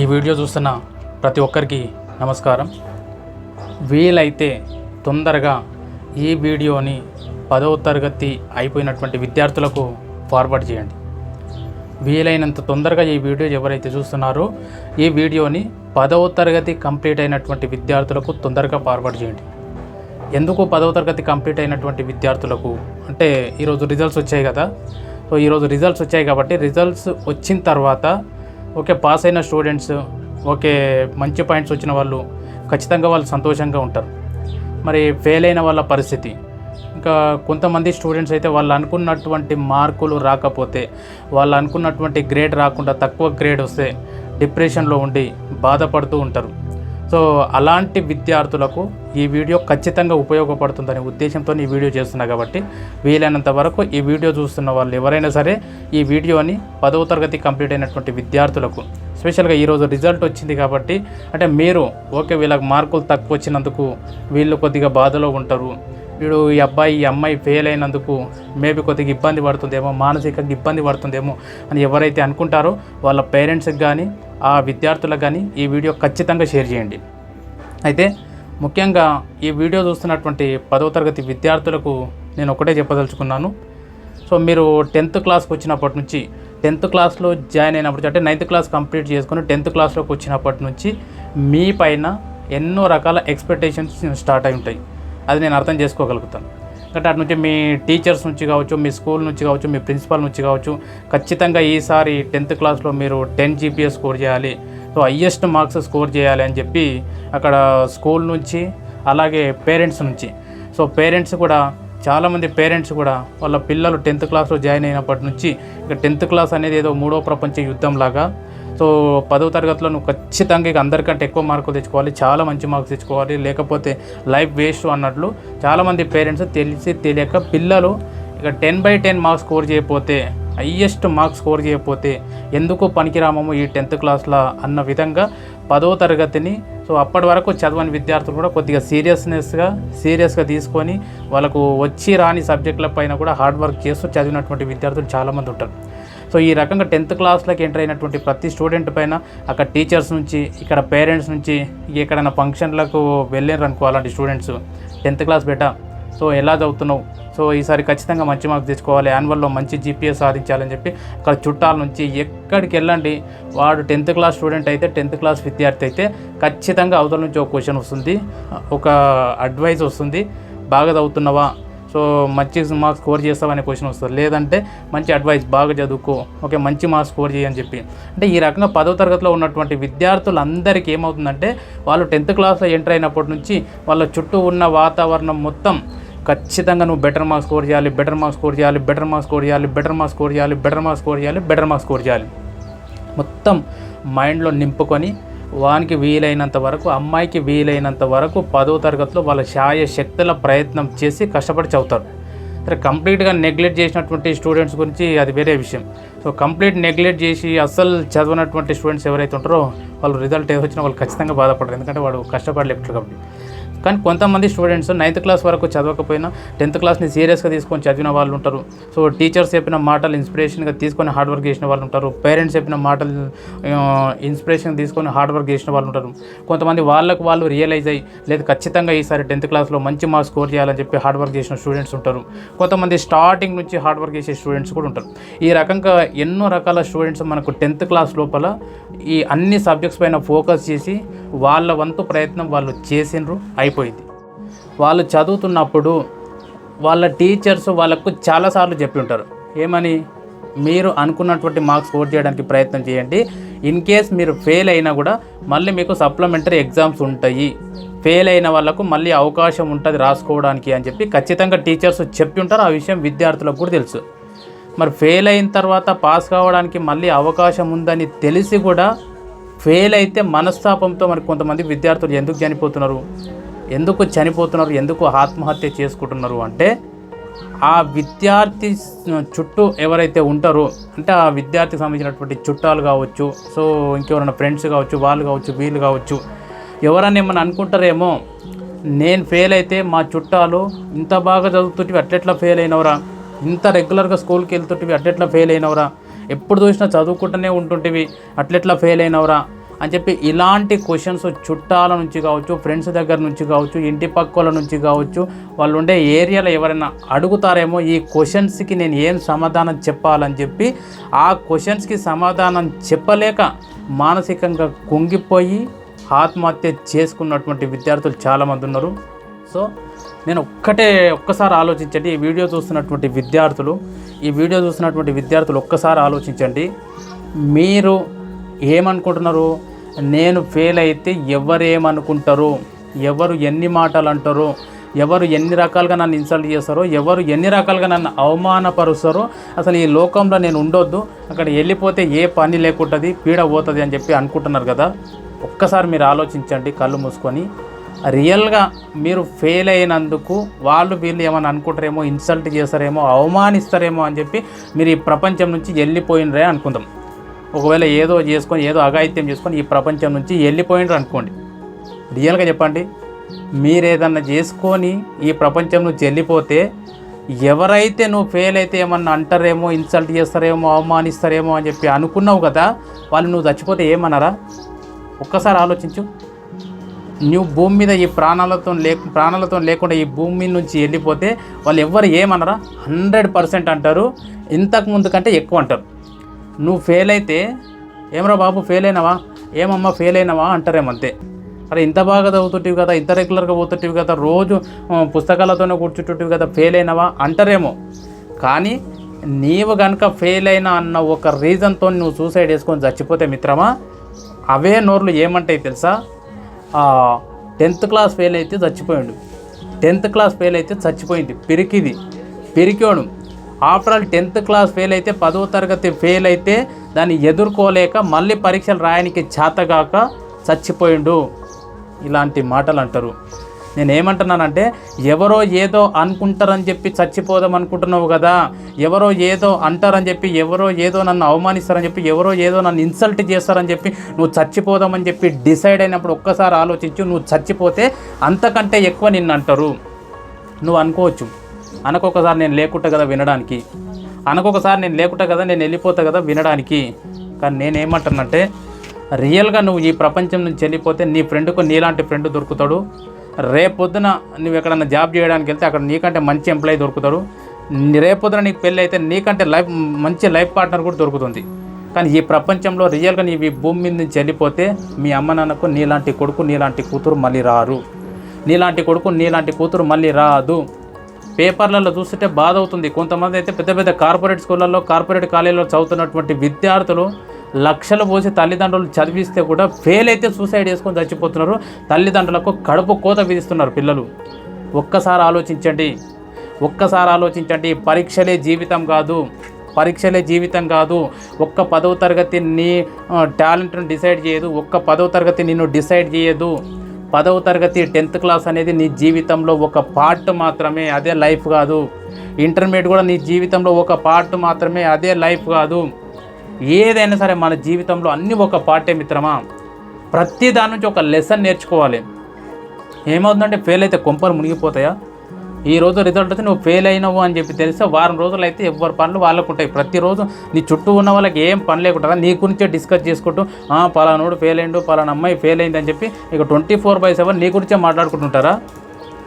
ఈ వీడియో చూస్తున్న ప్రతి ఒక్కరికి నమస్కారం. వీలైతే తొందరగా ఈ వీడియోని పదవ తరగతి అయిపోయినటువంటి విద్యార్థులకు ఫార్వర్డ్ చేయండి. వీలైనంత తొందరగా ఈ వీడియో ఎవరైతే చూస్తున్నారో ఈ వీడియోని పదవ తరగతి కంప్లీట్ అయినటువంటి విద్యార్థులకు తొందరగా ఫార్వర్డ్ చేయండి. ఎందుకు పదవ తరగతి కంప్లీట్ అయినటువంటి విద్యార్థులకు? అంటే ఈరోజు రిజల్ట్స్ వచ్చాయి కదా. సో ఈరోజు రిజల్ట్స్ వచ్చాయి కాబట్టి రిజల్ట్స్ వచ్చిన తర్వాత ఓకే పాస్ అయిన స్టూడెంట్స్ ఓకే మంచి పాయింట్స్ వచ్చిన వాళ్ళు ఖచ్చితంగా వాళ్ళు సంతోషంగా ఉంటారు. మరి ఫెయిల్ అయిన వాళ్ళ పరిస్థితి. ఇంకా కొంతమంది స్టూడెంట్స్ అయితే వాళ్ళు అనుకున్నటువంటి మార్కులు రాకపోతే వాళ్ళు అనుకున్నటువంటి గ్రేడ్ రాకుండా తక్కువ గ్రేడ్ వస్తే డిప్రెషన్లో ఉండి బాధపడుతూ ఉంటారు. సో అలాంటి విద్యార్థులకు ఈ వీడియో ఖచ్చితంగా ఉపయోగపడుతుందనే ఉద్దేశంతో ఈ వీడియో చేస్తున్నా కాబట్టి వీలైనంత వరకు ఈ వీడియో చూస్తున్న వాళ్ళు ఎవరైనా సరే ఈ వీడియోని పదవ తరగతి కంప్లీట్ అయినటువంటి విద్యార్థులకు స్పెషల్గా ఈరోజు రిజల్ట్ వచ్చింది కాబట్టి అంటే మీరు ఓకే వీళ్ళకి మార్కులు తక్కువ వచ్చినందుకు వీళ్ళు కొద్దిగా బాధలో ఉంటారు వీడు ఈ అబ్బాయి ఈ అమ్మాయి ఫెయిల్ అయినందుకు మేబీ కొద్దిగా ఇబ్బంది పడుతుందేమో మానసికంగా ఇబ్బంది పడుతుందేమో అని ఎవరైతే అనుకుంటారో వాళ్ళ పేరెంట్స్కి కానీ ఆ విద్యార్థులకు కానీ ఈ వీడియో ఖచ్చితంగా షేర్ చేయండి. అయితే ముఖ్యంగా ఈ వీడియో చూస్తున్నటువంటి పదవ తరగతి విద్యార్థులకు నేను ఒకటే చెప్పదలుచుకున్నాను. సో మీరు టెన్త్ క్లాస్కి వచ్చినప్పటి నుంచి టెన్త్ క్లాస్లో జాయిన్ అయినప్పటి అంటే నైన్త్ క్లాస్ కంప్లీట్ చేసుకుని టెన్త్ క్లాస్లోకి వచ్చినప్పటి నుంచి మీ పైన ఎన్నో రకాల ఎక్స్పెక్టేషన్స్ స్టార్ట్ అయి ఉంటాయి. అది నేను అర్థం చేసుకోగలుగుతాను. అంటే అటు నుంచి మీ టీచర్స్ నుంచి కావచ్చు మీ స్కూల్ నుంచి కావచ్చు మీ ప్రిన్సిపాల్ నుంచి కావచ్చు ఖచ్చితంగా ఈసారి టెన్త్ క్లాస్లో మీరు టెన్ జీపీఎస్ స్కోర్ చేయాలి సో హయ్యెస్ట్ మార్క్స్ స్కోర్ చేయాలి అని చెప్పి అక్కడ స్కూల్ నుంచి అలాగే పేరెంట్స్ నుంచి. సో పేరెంట్స్ కూడా చాలామంది పేరెంట్స్ కూడా వాళ్ళ పిల్లలు టెన్త్ క్లాస్లో జాయిన్ అయినప్పటి నుంచి ఇక టెన్త్ క్లాస్ అనేది ఏదో మూడో ప్రపంచ యుద్ధం లాగా సో పదవ తరగతిలో నువ్వు ఖచ్చితంగా ఇక అందరికంటే ఎక్కువ మార్కులు తెచ్చుకోవాలి చాలా మంచి మార్క్స్ తెచ్చుకోవాలి లేకపోతే లైఫ్ వేస్ట్ అన్నట్లు చాలామంది పేరెంట్స్ తెలిసి తెలియక పిల్లలు ఇక ten by ten marks score చేయకపోతే హయ్యెస్ట్ మార్క్స్ స్కోర్ చేయకపోతే ఎందుకు పనికిరామము ఈ టెన్త్ క్లాస్లో అన్న విధంగా పదో తరగతిని సో అప్పటి వరకు చదవని విద్యార్థులు కూడా కొద్దిగా సీరియస్నెస్గా సీరియస్గా తీసుకొని వాళ్ళకు వచ్చి రాని సబ్జెక్టుల పైన కూడా హార్డ్ వర్క్ చేస్తూ చదివినటువంటి విద్యార్థులు చాలామంది ఉంటారు. సో ఈ రకంగా టెన్త్ క్లాస్లోకి ఎంటర్ అయినటువంటి ప్రతి స్టూడెంట్ పైన అక్కడ టీచర్స్ నుంచి ఇక్కడ పేరెంట్స్ నుంచి ఎక్కడైనా ఫంక్షన్లకు వెళ్ళారు అనుకో అలాంటి స్టూడెంట్స్ టెన్త్ క్లాస్ బెటా. సో ఎలా చదువుతున్నావు? సో ఈసారి ఖచ్చితంగా మంచి మార్క్స్ తెచ్చుకోవాలి. యాన్యువల్లో మంచి జీపీఎస్ సాధించాలని చెప్పి అక్కడ చుట్టాల నుంచి ఎక్కడికి వెళ్ళండి. వాడు టెన్త్ క్లాస్ స్టూడెంట్ అయితే టెన్త్ క్లాస్ విద్యార్థి అయితే ఖచ్చితంగా అవతల నుంచి ఒక క్వశ్చన్ వస్తుంది. ఒక అడ్వైస్ వస్తుంది. బాగా చదువుతున్నావా? సో మంచి మార్క్స్ స్కోర్ చేస్తావనే క్వశ్చన్ వస్తుంది. లేదంటే మంచి అడ్వైస్ బాగా చదువుకో. ఓకే మంచి మార్క్స్ స్కోర్ చేయని చెప్పి. అంటే ఈ రకంగా పదో తరగతిలో ఉన్నటువంటి విద్యార్థులందరికీ ఏమవుతుందంటే వాళ్ళు టెన్త్ క్లాస్లో ఎంటర్ అయినప్పటి నుంచి వాళ్ళ చుట్టూ ఉన్న వాతావరణం మొత్తం ఖచ్చితంగా నువ్వు బెటర్ మార్క్స్ స్కోర్ చేయాలి బెటర్ మార్క్స్ స్కోర్ చేయాలి బెటర్ మార్క్స్ స్కోర్ చేయాలి బెటర్ మార్క్స్ స్కోర్ చేయాలి బెటర్ మార్క్స్ స్కోర్ చేయాలి బెటర్ మార్క్స్ స్కోర్ చేయాలి. మొత్తం మైండ్లో నింపుకొని వానికి వీలైనంత వరకు అమ్మాయికి వీలైనంత వరకు పదో తరగతిలో వాళ్ళ శాయ శక్తుల ప్రయత్నం చేసి కష్టపడి చదువుతారు. సరే కంప్లీట్గా నెగ్లెక్ట్ చేసినటువంటి స్టూడెంట్స్ గురించి అది వేరే విషయం. సో కంప్లీట్ నెగ్లెక్ట్ చేసి అస్సలు చదవనటువంటి స్టూడెంట్స్ ఎవరైతే ఉంటారో వాళ్ళు రిజల్ట్ ఏదో వచ్చినా వాళ్ళు ఖచ్చితంగా బాధపడరు. ఎందుకంటే వాడు కష్టపడలేకపోతారు కాబట్టి. కానీ కొంతమంది స్టూడెంట్స్ నైన్త్ క్లాస్ వరకు చదవకపోయినా టెన్త్ క్లాస్ని సీరియస్గా తీసుకొని చదివిన వాళ్ళు ఉంటారు. సో టీచర్స్ చెప్పిన మాటలు ఇన్స్పిరేషన్గా తీసుకొని హార్డ్ వర్క్ చేసిన వాళ్ళు ఉంటారు. పేరెంట్స్ చెప్పిన మాటలు ఇన్స్పిరేషన్ తీసుకొని హార్డ్ వర్క్ చేసిన వాళ్ళు ఉంటారు. కొంతమంది వాళ్ళకు వాళ్ళు రియలైజ్ అయ్యి లేదు ఖచ్చితంగా ఈసారి టెన్త్ క్లాస్లో మంచి మార్క్స్ స్కోర్ చేయాలని చెప్పి హార్డ్ వర్క్ చేసిన స్టూడెంట్స్ ఉంటారు. కొంతమంది స్టార్టింగ్ నుంచి హార్డ్ వర్క్ చేసే స్టూడెంట్స్ కూడా ఉంటారు. ఈ రకంగా ఎన్నో రకాల స్టూడెంట్స్ మనకు టెన్త్ క్లాస్ లోపల ఈ అన్ని సబ్జెక్ట్స్ పైన ఫోకస్ చేసి వాళ్ళ వంతు ప్రయత్నం వాళ్ళు చేసిండ్రు అయిపోయింది. వాళ్ళు చదువుతున్నప్పుడు వాళ్ళ టీచర్స్ వాళ్ళకు చాలాసార్లు చెప్పి ఉంటారు ఏమని? మీరు అనుకున్నటువంటి మార్క్స్ స్కోర్ చేయడానికి ప్రయత్నం చేయండి. ఇన్ కేస్ మీరు ఫెయిల్ అయినా కూడా మళ్ళీ మీకు సప్లిమెంటరీ ఎగ్జామ్స్ ఉంటాయి. ఫెయిల్ అయిన వాళ్ళకు మళ్ళీ అవకాశం ఉంటుంది రాసుకోవడానికి అని చెప్పి ఖచ్చితంగా టీచర్స్ చెప్పి ఉంటారు. ఆ విషయం విద్యార్థులకు కూడా తెలుసు. మరి ఫెయిల్ అయిన తర్వాత పాస్ కావడానికి మళ్ళీ అవకాశం ఉందని తెలిసి కూడా ఫెయిల్ అయితే మనస్తాపంతో మరి కొంతమంది విద్యార్థులు ఎందుకు చనిపోతున్నారు? ఎందుకు చనిపోతున్నారు ఎందుకు ఆత్మహత్య చేసుకుంటున్నారు అంటే ఆ విద్యార్థి చుట్టూ ఎవరైతే ఉంటారో అంటే ఆ విద్యార్థికి సంబంధించినటువంటి చుట్టాలు కావచ్చు సో ఇంకెవరైనా ఫ్రెండ్స్ కావచ్చు వాళ్ళు కావచ్చు వీళ్ళు కావచ్చు ఎవరన్నా ఏమన్నా అనుకుంటారేమో నేను ఫెయిల్ అయితే మా చుట్టాలు ఇంత బాగా చదువుతుంటివి అట్లెట్లా ఫెయిల్ అయినవరా? ఇంత రెగ్యులర్గా స్కూల్కి వెళ్తుంటివి అట్లెట్లా ఫెయిల్ అయినవరా? ఎప్పుడు చూసినా చదువుకుంటూనే ఉంటుంటివి అట్లెట్లా ఫెయిల్ అయినవరా? అని చెప్పి ఇలాంటి క్వశ్చన్స్ చుట్టాల నుంచి కావచ్చు ఫ్రెండ్స్ దగ్గర నుంచి కావచ్చు ఇంటి పక్కల నుంచి కావచ్చు వాళ్ళు ఉండే ఏరియాలో ఎవరైనా అడుగుతారేమో ఈ క్వశ్చన్స్కి నేను ఏం సమాధానం చెప్పాలని చెప్పి ఆ క్వశ్చన్స్కి సమాధానం చెప్పలేక మానసికంగా కుంగిపోయి ఆత్మహత్య చేసుకున్నటువంటి విద్యార్థులు చాలామంది ఉన్నారు. సో నేను ఒక్కటే ఒక్కసారి ఆలోచించండి ఈ వీడియో చూస్తున్నటువంటి విద్యార్థులు ఈ వీడియో చూస్తున్నటువంటి విద్యార్థులు ఒక్కసారి ఆలోచించండి మీరు ఏమనుకుంటున్నారు? నేను ఫెయిల్ అయితే ఎవరేమనుకుంటారు ఎవరు ఎన్ని మాటలు అంటారు? ఎవరు ఎన్ని రకాలుగా నన్ను ఇన్సల్ట్ చేస్తారో? ఎవరు ఎన్ని రకాలుగా నన్ను అవమానపరుస్తారో? అసలు ఈ లోకంలో నేను ఉండొద్దు. అక్కడ వెళ్ళిపోతే ఏ పని లేకుంటుంది పీడ పోతుంది అని చెప్పి అనుకుంటున్నారు కదా? ఒక్కసారి మీరు ఆలోచించండి కళ్ళు మూసుకొని. రియల్గా మీరు ఫెయిల్ అయినందుకు వాళ్ళు వీళ్ళు ఏమైనా అనుకుంటారేమో ఇన్సల్ట్ చేస్తారేమో అవమానిస్తారేమో అని చెప్పి మీరు ఈ ప్రపంచం నుంచి వెళ్ళిపోయినరే అనుకుందాం. ఒకవేళ ఏదో చేసుకొని ఏదో అఘాయిత్యం చేసుకొని ఈ ప్రపంచం నుంచి వెళ్ళిపోయినారు అనుకోండి. రియల్గా చెప్పండి మీరు ఏదన్నా చేసుకొని ఈ ప్రపంచం నుంచి వెళ్ళిపోతే ఎవరైతే నువ్వు ఫెయిల్ అయితే ఏమన్నా అంటారేమో ఇన్సల్ట్ చేస్తారేమో అవమానిస్తారేమో అని చెప్పి అనుకున్నావు కదా వాళ్ళు నువ్వు చచ్చిపోతే ఏమన్నారా ఒక్కసారి ఆలోచించు. నువ్వు భూమి మీద ఈ ప్రాణాలతో లేక ప్రాణాలతో లేకుండా ఈ భూమి నుంచి వెళ్ళిపోతే వాళ్ళు ఎవ్వరు ఏమనరా? హండ్రెడ్ పర్సెంట్ అంటారు. ఇంతకు ముందు కంటే ఎక్కువ అంటారు. నువ్వు ఫెయిల్ అయితే ఏమరా బాబు ఫెయిల్ అయినావా? ఏమమ్మా ఫెయిల్ అయినావా? అంటారేమంతే అరే ఇంత బాగా చదువుతుంటివి కదా ఇంత రెగ్యులర్గా పోతుంటివి కదా రోజు పుస్తకాలతోనే కూర్చుంటుంటివి కదా ఫెయిల్ అయినావా? అంటారేమో. కానీ నీవు కనుక ఫెయిల్ అయినా అన్న ఒక రీజన్తో నువ్వు సూసైడ్ చేసుకొని చచ్చిపోతే మిత్రమా అవే నోర్లు ఏమంటాయి తెలుసా? టెన్త్ క్లాస్ ఫెయిల్ అయితే చచ్చిపోయాడు. టెన్త్ క్లాస్ ఫెయిల్ అయితే చచ్చిపోయింది. పిరికిది. పిరికోడు after all tenth class fail అయితే పదవ తరగతి ఫెయిల్ అయితే దాన్ని ఎదుర్కోలేక మళ్ళీ పరీక్షలు రాయడానికి చేతగాక చచ్చిపోయిండు. ఇలాంటి మాటలు అంటారు నేను ఏమంటున్నానంటే ఎవరో ఏదో అనుకుంటారని చెప్పి చచ్చిపోదాం అనుకుంటున్నావు కదా. ఎవరో ఏదో అంటారని చెప్పి ఎవరో ఏదో నన్ను అవమానిస్తారని చెప్పి ఎవరో ఏదో నన్ను ఇన్సల్ట్ చేస్తారని చెప్పి నువ్వు చచ్చిపోదామని చెప్పి డిసైడ్ అయినప్పుడు ఒక్కసారి ఆలోచించు నువ్వు చచ్చిపోతే అంతకంటే ఎక్కువ నిన్ను అంటారు. నువ్వు అనుకోవచ్చు. అనకొకసారి నేను లేకుంటా కదా వినడానికి? అనకొకసారి నేను లేకుంటా కదా నేను వెళ్ళిపోతా కదా వినడానికి? కానీ నేనేమంటానంటే రియల్గా నువ్వు ఈ ప్రపంచం నుంచి వెళ్ళిపోతే నీ ఫ్రెండ్కు నీలాంటి ఫ్రెండ్ దొరుకుతాడు. రేపొద్దున నువ్వు ఎక్కడన్నా జాబ్ చేయడానికి వెళ్తే అక్కడ నీకంటే మంచి ఎంప్లాయీ దొరుకుతాడు. రేపొద్దున నీకు పెళ్ళి అయితే నీకంటే లైఫ్ మంచి లైఫ్ పార్ట్నర్ కూడా దొరుకుతుంది. కానీ ఈ ప్రపంచంలో రియల్గా నీవు ఈ భూమి మీద నుంచి వెళ్ళిపోతే మీ అమ్మ నాన్నకు నీలాంటి కొడుకు నీలాంటి కూతురు మళ్ళీ రారు. నీలాంటి కొడుకు నీలాంటి కూతురు మళ్ళీ రాదు. పేపర్లలో చూస్తుంటే బాధ అవుతుంది కొంతమంది అయితే పెద్ద పెద్ద కార్పొరేట్ స్కూళ్ళల్లో కార్పొరేట్ కాలేజీలో చదువుతున్నటువంటి విద్యార్థులు లక్షలు పోసి తల్లిదండ్రులు చదివిస్తే కూడా ఫెయిల్ అయితే సూసైడ్ చేసుకొని చచ్చిపోతున్నారు. తల్లిదండ్రులకు కడుపు కోత విధిస్తున్నారు పిల్లలు. ఒక్కసారి ఆలోచించండి. ఒక్కసారి ఆలోచించండి. పరీక్షలే జీవితం కాదు. పరీక్షలే జీవితం కాదు. ఒక్క పదవ తరగతి నీ టాలెంట్ను డిసైడ్ చేయదు. ఒక్క పదవ తరగతి నిన్ను డిసైడ్ చేయదు. పదవ తరగతి టెన్త్ క్లాస్ అనేది నీ జీవితంలో ఒక పార్ట్ మాత్రమే అదే లైఫ్ కాదు. ఇంటర్మీడియట్ కూడా నీ జీవితంలో ఒక పార్ట్ మాత్రమే అదే లైఫ్ కాదు. ఏదైనా సరే మన జీవితంలో అన్నీ ఒక పార్టే మిత్రమా? ప్రతి దాని నుంచి ఒక లెసన్ నేర్చుకోవాలి. ఏమవుతుందంటే ఫెయిల్ అయితే కొంపలు మునిగిపోతాయా? ఈ రోజు రిజల్ట్ అయితే నువ్వు ఫెయిల్ అయినావు అని చెప్పి తెలిస్తే వారం రోజులు అయితే ఎవరి పనులు వాళ్ళకు ఉంటాయి. ప్రతిరోజు నీ చుట్టూ ఉన్న వాళ్ళకి ఏం పని లేకుండా నీ గురించే డిస్కస్ చేసుకుంటూ పలానోడు ఫెయిల్ అయిండు పలానా అమ్మాయి ఫెయిల్ అయింది అని చెప్పి ఇక ట్వంటీ ఫోర్ బై సెవెన్ నీ గురించే మాట్లాడుకుంటుంటారా?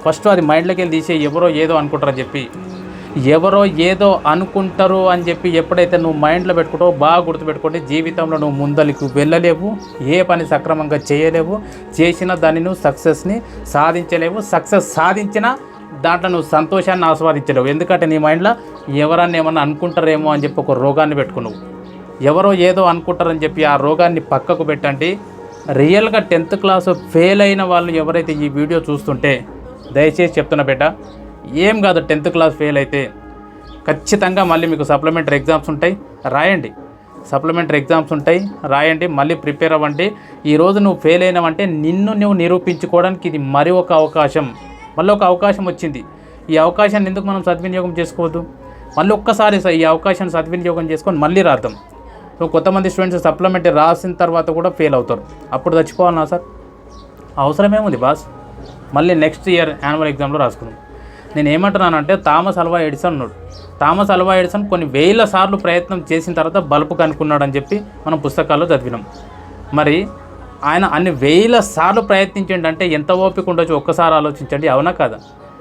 ఫస్ట్ అది మైండ్లోకి వెళ్ళి తీసే ఎవరో ఏదో అనుకుంటారని చెప్పి. ఎవరో ఏదో అనుకుంటారు అని చెప్పి ఎప్పుడైతే నువ్వు మైండ్లో పెట్టుకుంటావో బాగా గుర్తుపెట్టుకోండి జీవితంలో నువ్వు ముందలికి వెళ్ళలేవు ఏ పని సక్రమంగా చేయలేవు చేసిన దాన్ని నువ్వు సక్సెస్ని సాధించలేవు. సక్సెస్ సాధించినా దాంట్లో నువ్వు సంతోషాన్ని ఆస్వాదించలేవు. ఎందుకంటే నీ మైండ్లో ఎవరన్నా ఏమన్నా అనుకుంటారేమో అని చెప్పి ఒక రోగాన్ని పెట్టుకున్నావు ఎవరో ఏదో అనుకుంటారని చెప్పి ఆ రోగాన్ని పక్కకు పెట్టండి. రియల్గా టెన్త్ క్లాస్ ఫెయిల్ అయిన వాళ్ళు ఎవరైతే ఈ వీడియో చూస్తుంటే దయచేసి చెప్తున్నా బిడ్డ ఏం కాదు టెన్త్ క్లాస్ ఫెయిల్ అయితే ఖచ్చితంగా మళ్ళీ మీకు సప్లిమెంటరీ ఎగ్జామ్స్ ఉంటాయి. రాయండి. సప్లిమెంటరీ ఎగ్జామ్స్ ఉంటాయి. రాయండి. మళ్ళీ ప్రిపేర్ అవ్వండి. ఈరోజు నువ్వు ఫెయిల్ అయినావంటే నిన్ను నువ్వు నిరూపించుకోవడానికి ఇది మరి ఒక అవకాశం. మళ్ళీ ఒక అవకాశం వచ్చింది. ఈ అవకాశాన్ని ఎందుకు మనం సద్వినియోగం చేసుకోవద్దు? మళ్ళీ ఒక్కసారి ఈ అవకాశాన్ని సద్వినియోగం చేసుకొని మళ్ళీ రాద్దాం. సో కొంతమంది స్టూడెంట్స్ సప్లిమెంటరీ రాసిన తర్వాత కూడా ఫెయిల్ అవుతారు. అప్పుడు చచ్చిపోవాలన్నా సార్? అవసరమేముంది బాస్? మళ్ళీ నెక్స్ట్ ఇయర్ యాన్యువల్ ఎగ్జామ్లో రాసుకుందాం. నేను ఏమంటున్నానంటే థామస్ అల్వా ఎడిసన్ ఉన్నాడు. థామస్ అల్వా ఎడిసన్ కొన్ని వేల సార్లు ప్రయత్నం చేసిన తర్వాత బల్బు కనుక్కున్నాడని చెప్పి మనం పుస్తకాల్లో చదివినాం. మరి ఆయన అన్ని వేల సార్లు ప్రయత్నించండి అంటే ఎంత ఓపిక ఉండొచ్చు? ఒక్కసారి ఆలోచించండి. అవునా కదా?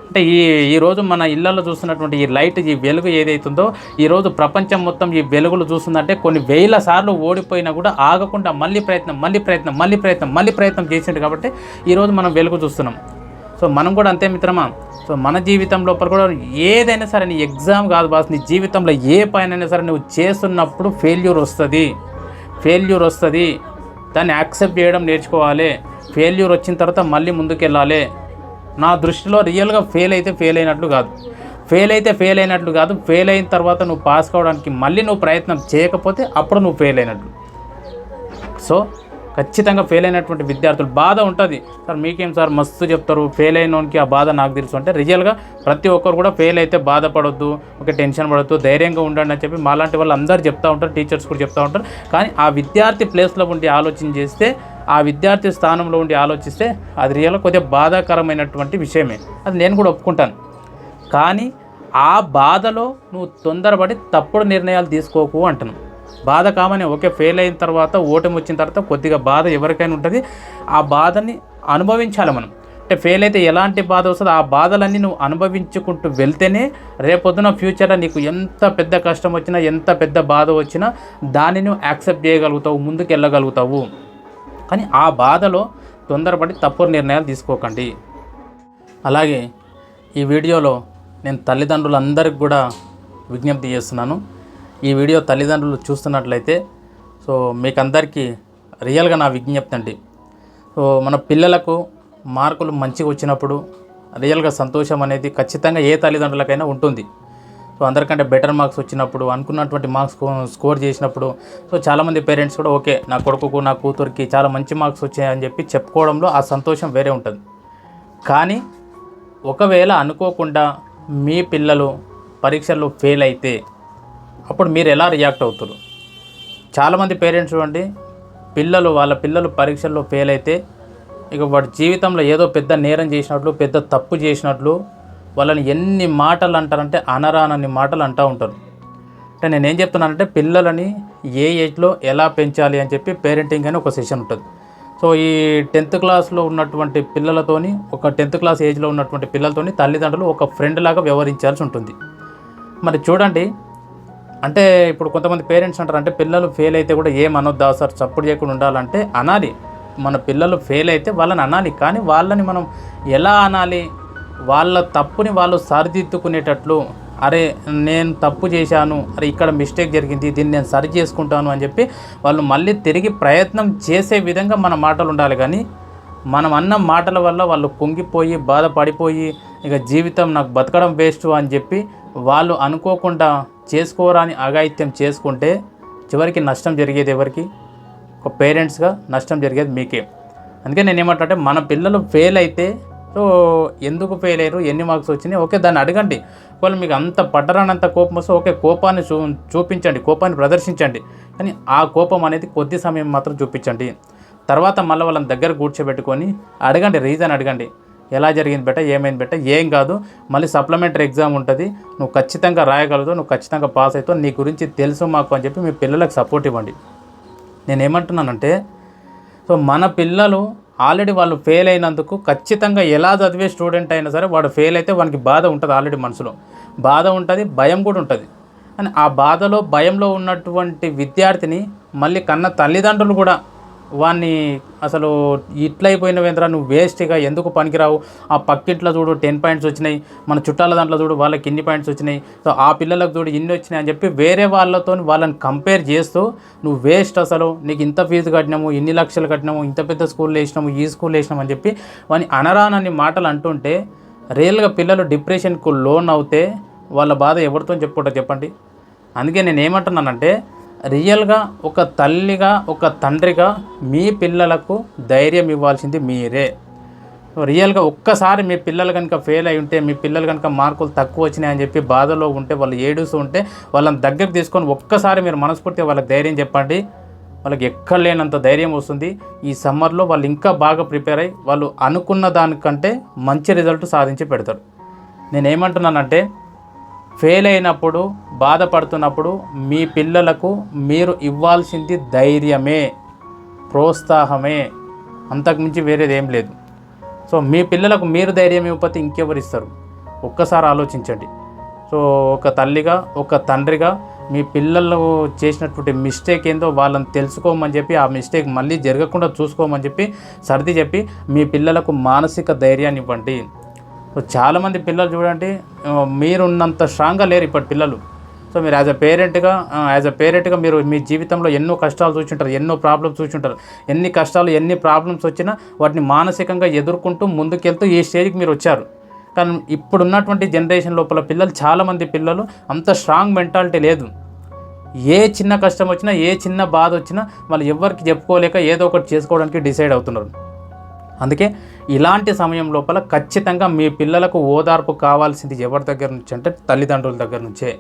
అంటే ఈ ఈరోజు మన ఇళ్ళలో చూస్తున్నటువంటి ఈ లైట్ ఈ వెలుగు ఏదైతుందో ఈరోజు ప్రపంచం మొత్తం ఈ వెలుగులు చూస్తుందంటే కొన్ని వేల సార్లు ఓడిపోయినా కూడా ఆగకుండా మళ్ళీ ప్రయత్నం మళ్ళీ ప్రయత్నం మళ్ళీ ప్రయత్నం మళ్ళీ ప్రయత్నం చేసిండు కాబట్టి ఈరోజు మనం వెలుగు చూస్తున్నాం. సో మనం కూడా అంతే మిత్రమా? సో మన జీవితం లోపల కూడా ఏదైనా సరే నీ ఎగ్జామ్ కాదు బాస్. నీ జీవితంలో ఏ పైన సరే నువ్వు చేస్తున్నప్పుడు ఫెయిల్యూర్ వస్తుంది. ఫెయిల్యూర్ వస్తుంది. దాన్ని యాక్సెప్ట్ చేయడం నేర్చుకోవాలి. ఫెయిల్యూర్ వచ్చిన తర్వాత మళ్ళీ ముందుకెళ్ళాలి. నా దృష్టిలో రియల్గా ఫెయిల్ అయితే ఫెయిల్ అయినట్లు కాదు. ఫెయిల్ అయితే ఫెయిల్ అయినట్లు కాదు. ఫెయిల్ అయిన తర్వాత నువ్వు పాస్ కావడానికి మళ్ళీ నువ్వు ప్రయత్నం చేయకపోతే అప్పుడు నువ్వు ఫెయిల్ అయినట్లు. సో ఖచ్చితంగా ఫెయిల్ అయినటువంటి విద్యార్థులు బాధ ఉంటుంది. సార్ మీకేం సార్ మస్తు చెప్తారు? ఫెయిల్ అయినోనికి ఆ బాధ నాకు తెలుసు. అంటే రియల్గా ప్రతి ఒక్కరు కూడా ఫెయిల్ అయితే బాధపడొద్దు ఒక టెన్షన్ పడొద్దు ధైర్యంగా ఉండండి అని చెప్పి మాలాంటి వాళ్ళు అందరూ చెప్తూ ఉంటారు టీచర్స్ కూడా చెప్తూ ఉంటారు. కానీ ఆ విద్యార్థి ప్లేస్లో ఉండి ఆలోచన చేస్తే ఆ విద్యార్థి స్థానంలో ఉండి ఆలోచిస్తే అది రియల్గా కొద్దిగా బాధాకరమైనటువంటి విషయమే. అది నేను కూడా ఒప్పుకుంటాను. కానీ ఆ బాధలో నువ్వు తొందరపడి తప్పుడు నిర్ణయాలు తీసుకోకు అంటున్నాను. బాధ కామని ఓకే ఫెయిల్ అయిన తర్వాత ఓటమి వచ్చిన తర్వాత కొద్దిగా బాధ ఎవరికైనా ఉంటుంది. ఆ బాధని అనుభవించాలి మనం. అంటే ఫెయిల్ అయితే ఎలాంటి బాధ వస్తుందో ఆ బాధలన్నీ నువ్వు అనుభవించుకుంటూ వెళ్తేనే రేపొద్దున ఫ్యూచర్లో నీకు ఎంత పెద్ద కష్టం వచ్చినా ఎంత పెద్ద బాధ వచ్చినా దాన్ని నువ్వు యాక్సెప్ట్ చేయగలుగుతావు ముందుకు వెళ్ళగలుగుతావు. కానీ ఆ బాధలో తొందరపడి తప్పు నిర్ణయాలు తీసుకోకండి. అలాగే ఈ వీడియోలో నేను తల్లిదండ్రులందరికీ కూడా విజ్ఞప్తి చేస్తున్నాను. ఈ వీడియో తల్లిదండ్రులు చూస్తున్నట్లయితే సో మీకందరికీ రియల్గా నా విజ్ఞప్తి అండి. సో మన పిల్లలకు మార్కులు మంచిగా వచ్చినప్పుడు రియల్గా సంతోషం అనేది ఖచ్చితంగా ఏ తల్లిదండ్రులకైనా ఉంటుంది. సో అందరికంటే బెటర్ మార్క్స్ వచ్చినప్పుడు అనుకున్నటువంటి మార్క్స్ స్కోర్ చేసినప్పుడు సో చాలామంది పేరెంట్స్ కూడా ఓకే నా కొడుకుకు నా కూతురికి చాలా మంచి మార్క్స్ వచ్చాయని చెప్పి చెప్పుకోవడంలో ఆ సంతోషం వేరే ఉంటుంది. కానీ ఒకవేళ అనుకోకుండా మీ పిల్లలు పరీక్షల్లో ఫెయిల్ అయితే అప్పుడు మీరు ఎలా రియాక్ట్ అవుతారు? చాలామంది పేరెంట్స్ చూడండి పిల్లలు వాళ్ళ పిల్లలు పరీక్షల్లో ఫెయిల్ అయితే ఇక వాడి జీవితంలో ఏదో పెద్ద నేరం చేసినట్లు పెద్ద తప్పు చేసినట్లు వాళ్ళని ఎన్ని మాటలు అంటారంటే అనరానన్ని మాటలు అంటూ ఉంటారు. అంటే నేను ఏం చెప్తున్నానంటే పిల్లలని ఏ ఏజ్లో ఎలా పెంచాలి అని చెప్పి పేరెంటింగ్ అని ఒక సెషన్ ఉంటుంది. సో ఈ టెన్త్ క్లాస్లో ఉన్నటువంటి పిల్లలతోని ఒక టెన్త్ క్లాస్ ఏజ్లో ఉన్నటువంటి పిల్లలతోని తల్లిదండ్రులు ఒక ఫ్రెండ్ లాగా వ్యవహరించాల్సి ఉంటుంది. మరి చూడండి అంటే ఇప్పుడు కొంతమంది పేరెంట్స్ అంటారు అంటే పిల్లలు ఫెయిల్ అయితే కూడా ఏం అనొద్దా సార్? చప్పుడు చేయకుండా ఉండాలంటే అనాలి. మన పిల్లలు ఫెయిల్ అయితే వాళ్ళని అనాలి. కానీ వాళ్ళని మనం ఎలా అనాలి? వాళ్ళ తప్పుని వాళ్ళు సరిదిద్దుకునేటట్లు అరే నేను తప్పు చేశాను అరే ఇక్కడ మిస్టేక్ జరిగింది దీన్ని నేను సరి చేసుకుంటాను అని చెప్పి వాళ్ళు మళ్ళీ తిరిగి ప్రయత్నం చేసే విధంగా మన మాటలు ఉండాలి. కానీ మనం అన్న మాటల వల్ల వాళ్ళు కుంగిపోయి బాధపడిపోయి ఇక జీవితం నాకు బతకడం వేస్ట్ అని చెప్పి వాళ్ళు అనుకోకుండా చేసుకోరాని అఘాయిత్యం చేసుకుంటే చివరికి నష్టం జరిగేది ఎవరికి? ఒక పేరెంట్స్గా నష్టం జరిగేది మీకే. అందుకే నేను ఏమంటే మన పిల్లలు ఫెయిల్ అయితే సో ఎందుకు ఫెయిల్ అయ్యారు? ఎన్ని మార్క్స్ వచ్చినాయి? ఓకే దాన్ని అడగండి. ఒకవేళ మీకు అంత పట్టరానంత కోపం వస్తే ఓకే కోపాన్ని చూ చూపించండి కోపాన్ని ప్రదర్శించండి. కానీ ఆ కోపం అనేది కొద్ది సమయం మాత్రం చూపించండి. తర్వాత మళ్ళీ వాళ్ళని దగ్గర కూర్చోబెట్టుకొని అడగండి రీజన్ అడగండి. ఎలా జరిగింది బెట? ఏమైంది బెట? ఏం కాదు. మళ్ళీ సప్లిమెంటరీ ఎగ్జామ్ ఉంటుంది. నువ్వు ఖచ్చితంగా రాయగలదు నువ్వు ఖచ్చితంగా పాస్ అవుతావు. నీ గురించి తెలుసు మాకు అని చెప్పి మీ పిల్లలకు సపోర్ట్ ఇవ్వండి. నేను ఏమంటున్నానంటే సో మన పిల్లలు ఆల్రెడీ వాళ్ళు ఫెయిల్ అయినందుకు ఖచ్చితంగా ఎలా చదివే స్టూడెంట్ అయినా సరే వాడు ఫెయిల్ అయితే వానికి బాధ ఉంటుంది ఆల్రెడీ మనసులో. బాధ ఉంటుంది భయం కూడా ఉంటుంది. అని ఆ బాధలో భయంలో ఉన్నటువంటి విద్యార్థిని మళ్ళీ కన్న తల్లిదండ్రులు కూడా వాన్ని అసలు ఇట్లయిపోయినవేంద్రా నువ్వు వేస్ట్గా ఎందుకు పనికిరావు? ఆ పక్కింట్లో చూడు టెన్ పాయింట్స్ వచ్చినాయి. మన చుట్టాల దాంట్లో చూడు వాళ్ళకి ఇన్ని పాయింట్స్ వచ్చినాయి? సో ఆ పిల్లలకు చూడు ఇన్ని వచ్చినాయి అని చెప్పి వేరే వాళ్ళతో వాళ్ళని కంపేర్ చేస్తూ నువ్వు వేస్ట్ అసలు నీకు ఇంత ఫీజు కట్టినాము ఇన్ని లక్షలు కట్టినాము ఇంత పెద్ద స్కూల్లో వేసినాము ఈ స్కూల్ వేసినాము అని చెప్పి వాని అనరానన్ని మాటలు అంటుంటే రియల్గా పిల్లలు డిప్రెషన్కు లోన్ అవుతే వాళ్ళ బాధ ఎవరితో చెప్పుకుంటారు చెప్పండి? అందుకే నేను ఏమంటున్నానంటే రియల్గా ఒక తల్లిగా ఒక తండ్రిగా మీ పిల్లలకు ధైర్యం ఇవ్వాల్సింది మీరే. రియల్గా ఒక్కసారి మీ పిల్లలు కనుక ఫెయిల్ అయి ఉంటే మీ పిల్లలు కనుక మార్కులు తక్కువ వచ్చినాయని చెప్పి బాధలో ఉంటే వాళ్ళు ఏడుస్తూ ఉంటే వాళ్ళని దగ్గరకు తీసుకొని ఒక్కసారి మీరు మనస్ఫూర్తిగా వాళ్ళకి ధైర్యం చెప్పండి. వాళ్ళకి ఎక్కడ లేనంత ధైర్యం వస్తుంది. ఈ సమ్మర్లో వాళ్ళు ఇంకా బాగా ప్రిపేర్ అయ్యి వాళ్ళు అనుకున్న దానికంటే మంచి రిజల్ట్ సాధించి పెడతారు. నేను ఏమంటున్నానంటే ఫెయిల్ అయినప్పుడు బాధపడుతున్నప్పుడు మీ పిల్లలకు మీరు ఇవ్వాల్సింది ధైర్యమే ప్రోత్సాహమే. అంతకుమించి వేరేది ఏం లేదు. సో మీ పిల్లలకు మీరు ధైర్యం ఇవ్వకపోతే ఇంకెవరు ఇస్తారు? ఒక్కసారి ఆలోచించండి. సో ఒక తల్లిగా ఒక తండ్రిగా మీ పిల్లలు చేసినటువంటి మిస్టేక్ ఏందో వాళ్ళని తెలుసుకోమని చెప్పి ఆ మిస్టేక్ మళ్ళీ జరగకుండా చూసుకోమని చెప్పి సర్ది చెప్పి మీ పిల్లలకు మానసిక ధైర్యాన్ని ఇవ్వండి. సో చాలామంది పిల్లలు చూడండి మీరున్నంత స్ట్రాంగ్గా లేరు ఇప్పటి పిల్లలు. సో మీరు యాజ్ అ పేరెంట్గా యాజ్ అ పేరెంట్గా మీరు మీ జీవితంలో ఎన్నో కష్టాలు చూసుంటారు ఎన్నో ప్రాబ్లమ్స్ చూసుంటారు ఎన్ని కష్టాలు ఎన్ని ప్రాబ్లమ్స్ వచ్చినా వాటిని మానసికంగా ఎదుర్కొంటూ ముందుకెళ్తూ ఈ స్టేజ్కి మీరు వచ్చారు. కానీ ఇప్పుడున్నటువంటి జనరేషన్ లోపల పిల్లలు చాలామంది పిల్లలు అంత స్ట్రాంగ్ మెంటాలిటీ లేదు. ఏ చిన్న కష్టం వచ్చినా ఏ చిన్న బాధ వచ్చినా వాళ్ళు ఎవరికి చెప్పుకోలేక ఏదో ఒకటి చేసుకోవడానికి డిసైడ్ అవుతున్నారు. అందుకే ఇలాంటి సమయం లోపల ఖచ్చితంగా మీ పిల్లలకు ఓదార్పు కావాల్సింది ఎవరి దగ్గర నుంచి అంటే తల్లిదండ్రుల దగ్గర నుంచే.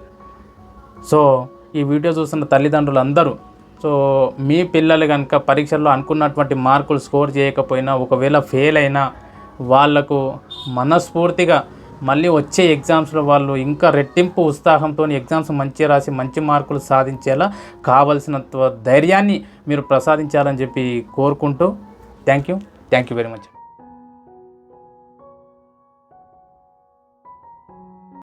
సో ఈ వీడియో చూస్తున్న తల్లిదండ్రులు అందరూ సో మీ పిల్లలు కనుక పరీక్షల్లో అనుకున్నటువంటి మార్కులు స్కోర్ చేయకపోయినా ఒకవేళ ఫెయిల్ అయినా వాళ్ళకు మనస్ఫూర్తిగా మళ్ళీ వచ్చే ఎగ్జామ్స్లో వాళ్ళు ఇంకా రెట్టింపు ఉత్సాహంతో ఎగ్జామ్స్ మంచిగా రాసి మంచి మార్కులు సాధించేలా కావలసినంత ధైర్యాన్ని మీరు ప్రసాదించాలని చెప్పి కోరుకుంటూ thank you. Thank you very much.